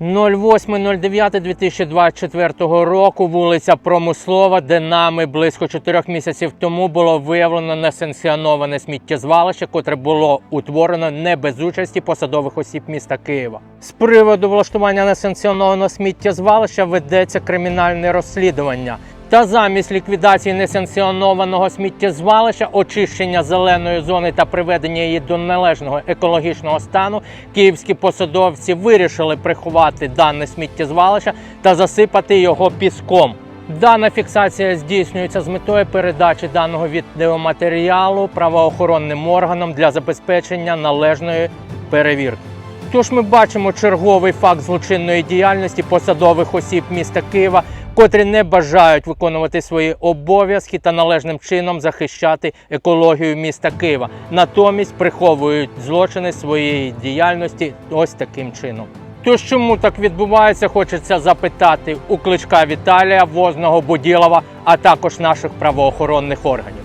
08.09.2024 року вулиця Промислова, де нами близько чотирьох місяців тому було виявлено несанкціоноване сміттєзвалище, котре було утворено не без участі посадових осіб міста Києва. З приводу влаштування несанкціонованого сміттєзвалища ведеться кримінальне розслідування. Та замість ліквідації несанкціонованого сміттєзвалища, очищення зеленої зони та приведення її до належного екологічного стану, київські посадовці вирішили приховати дане сміттєзвалище та засипати його піском. Дана фіксація здійснюється з метою передачі даного відеоматеріалу правоохоронним органам для забезпечення належної перевірки. Тож ми бачимо черговий факт злочинної діяльності посадових осіб міста Києва, котрі не бажають виконувати свої обов'язки та належним чином захищати екологію міста Києва. Натомість приховують злочини своєї діяльності ось таким чином. Тож чому так відбувається, хочеться запитати у кличка Віталія, возного Буділова, а також наших правоохоронних органів.